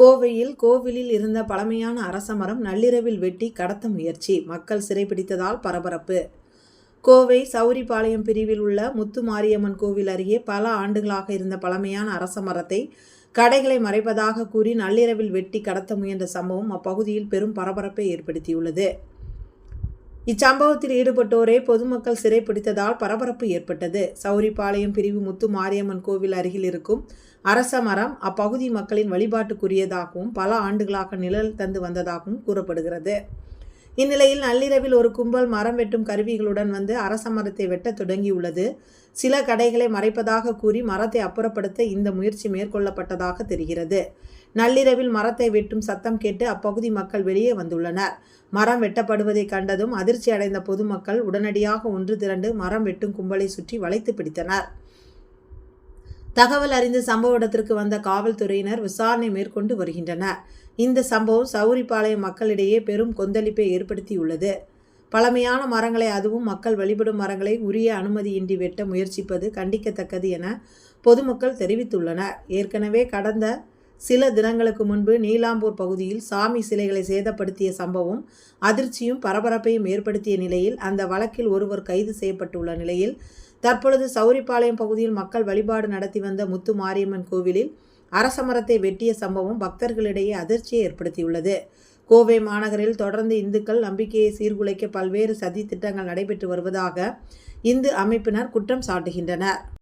கோவையில் கோவிலில் இருந்த பழமையான அரச மரம் நள்ளிரவில் வெட்டி கடத்த முயற்சி. மக்கள் சிறைபிடித்ததால் பரபரப்பு. கோவை சௌரிபாளையம் பிரிவில் உள்ள முத்து மாரியம்மன் கோவில் அருகே பல ஆண்டுகளாக இருந்த பழமையான அரச மரத்தை கடைகளை மறைப்பதாக கூறி நள்ளிரவில் வெட்டி கடத்த முயன்ற சம்பவம் அப்பகுதியில் பெரும் பரபரப்பை ஏற்படுத்தியுள்ளது. இச்சம்பவத்தில் ஈடுபட்டோரை பொதுமக்கள் சிறைப்பிடித்ததால் பரபரப்பு ஏற்பட்டது. சௌரிபாளையம் பிரிவு முத்து மாரியம்மன் கோவில் அருகில் இருக்கும் அரச மரம் அப்பகுதி மக்களின் வழிபாட்டுக்குரியதாகவும் பல ஆண்டுகளாக நிழல் தந்து வந்ததாகவும் கூறப்படுகிறது. இந்நிலையில் நள்ளிரவில் ஒரு கும்பல் மரம் வெட்டும் கருவிகளுடன் வந்து அரச மரத்தை வெட்டத் தொடங்கியுள்ளது. சில கடைகளை மறைப்பதாக கூறி மரத்தை அப்புறப்படுத்த இந்த முயற்சி மேற்கொள்ளப்பட்டதாக தெரிகிறது. நள்ளிரவில் மரத்தை வெட்டும் சத்தம் கேட்டு அப்பகுதி மக்கள் வெளியே வந்துள்ளனர். மரம் வெட்டப்படுவதை கண்டதும் அதிர்ச்சி அடைந்த பொதுமக்கள் உடனடியாக ஒன்று திரண்டு மரம் வெட்டும் கும்பலை சுற்றி வளைத்து பிடித்தனர். தகவல் அறிந்து சம்பவ இடத்திற்கு வந்த காவல்துறையினர் விசாரணை மேற்கொண்டு வருகின்றனர். இந்த சம்பவம் சௌரிபாளையம் மக்களிடையே பெரும் கொந்தளிப்பை ஏற்படுத்தியுள்ளது. பழமையான மரங்களை அதுவும் மக்கள் வழிபடும் மரங்களை உரிய அனுமதியின்றி வெட்ட முயற்சிப்பது கண்டிக்கத்தக்கது என பொதுமக்கள் தெரிவித்துள்ளனர். ஏற்கனவே கடந்த சில தினங்களுக்கு முன்பு நீலாம்பூர் பகுதியில் சாமி சிலைகளை சேதப்படுத்திய சம்பவம் அதிர்ச்சியும் பரபரப்பையும் ஏற்படுத்திய நிலையில் அந்த வழக்கில் ஒருவர் கைது செய்யப்பட்டுள்ள நிலையில் தற்பொழுது சௌரிப்பாளையம் பகுதியில் மக்கள் வழிபாடு நடத்தி வந்த முத்து மாரியம்மன் கோவிலில் அரச மரத்தை வெட்டிய சம்பவம் பக்தர்களிடையே அதிர்ச்சியை ஏற்படுத்தியுள்ளது. கோவை மாநகரில் தொடர்ந்து இந்துக்கள் நம்பிக்கையை சீர்குலைக்க பல்வேறு சதி திட்டங்கள் நடைபெற்று வருவதாக இந்து அமைப்பினர் குற்றம் சாட்டுகின்றனர்.